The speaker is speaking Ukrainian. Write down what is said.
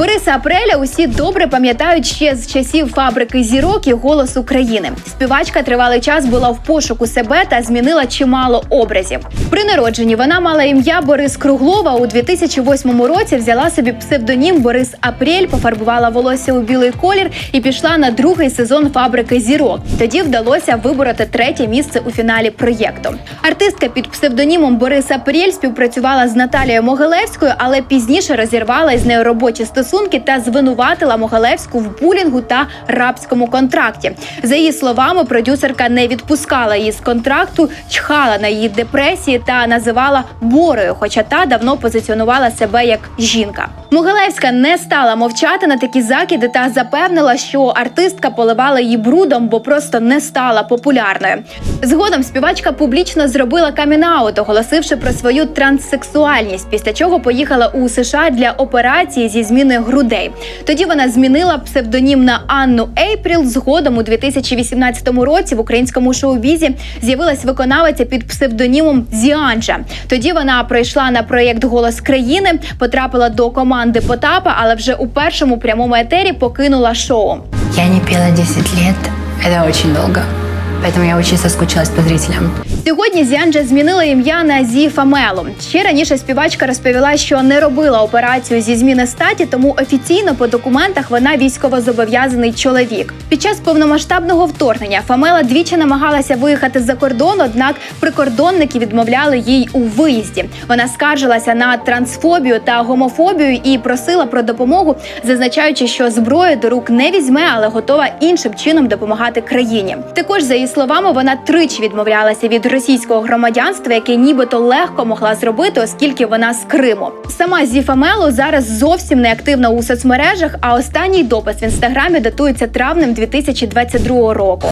Бориса Апреля усі добре пам'ятають ще з часів фабрики зірок і голос України. Співачка тривалий час була в пошуку себе та змінила чимало образів. При народженні вона мала ім'я Борис Круглова. У 2008 році взяла собі псевдонім Борис Апрель, пофарбувала волосся у білий колір і пішла на другий сезон фабрики зірок. Тоді вдалося вибороти третє місце у фіналі проєкту. Артистка під псевдонімом Борис Апрель співпрацювала з Наталією Могилевською, але пізніше розірвала із нею робочі стосунки та звинуватила Могалевську в булінгу та рабському контракті. За її словами, продюсерка не відпускала її з контракту, чхала на її депресії та називала борою, хоча та давно позиціонувала себе як жінка. Могилевська не стала мовчати на такі закиди та запевнила, що артистка поливала її брудом, бо просто не стала популярною. Згодом співачка публічно зробила камінаут, оголосивши про свою транссексуальність, після чого поїхала у США для операції зі зміни грудей. Тоді вона змінила псевдонім на Анну Ейпріл. Згодом у 2018 році в українському шоу-бізі з'явилась виконавиця під псевдонімом Зіанджа. Тоді вона прийшла на проєкт Голос країни, потрапила до команди Потапа, але вже у першому прямому етері покинула шоу. Я не пела 10 років, Это очень довго. Поэтому я очень соскучилась по зрителям. Сьогодні Зіанджа змінила ім'я на Зі Фамелу. Ще раніше співачка розповіла, що не робила операцію зі зміни статі, тому офіційно по документах вона військовозобов'язаний чоловік. Під час повномасштабного вторгнення Фамела двічі намагалася виїхати за кордон, однак прикордонники відмовляли їй у виїзді. Вона скаржилася на трансфобію та гомофобію і просила про допомогу, зазначаючи, що зброю до рук не візьме, але готова іншим чином допомагати країні. Також за її словами, вона тричі відмовлялася від російського громадянства, яке нібито легко могла зробити, оскільки вона з Криму. Сама Зі Фамело зараз зовсім не активна у соцмережах. А останній допис в інстаграмі датується травнем 2022 року.